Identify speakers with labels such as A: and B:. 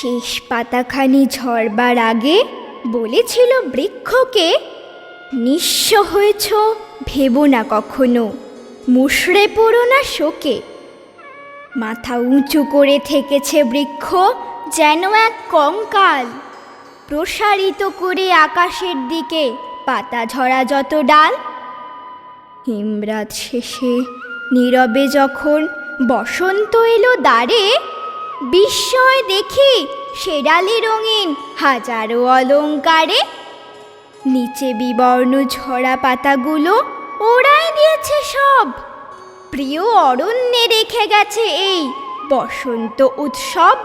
A: শেষ পাতাখানি ঝরবার আগে বলেছিল বৃক্ষকে, নিঃস্ব হয়েছ, ভেবো না কখনো, মুষড়ে পড়ো না শোকে। মাথা উঁচু করে থেকেছে বৃক্ষ, যেন এক কঙ্কাল। প্রসারিত করে আকাশের দিকে পাতা ঝরা যত ডাল। হিমরাত শেষে নীরবে যখন বসন্ত এলো দ্বারে বিস্ময় দেখি শেরালি রঙিন হাজারো অলঙ্কারে। নিচে বিবর্ণ ঝরা পাতাগুলো ওড়াই দিয়েছে সব। প্রিয় অরণ্যে রেখে গেছে এই বসন্ত উৎসব।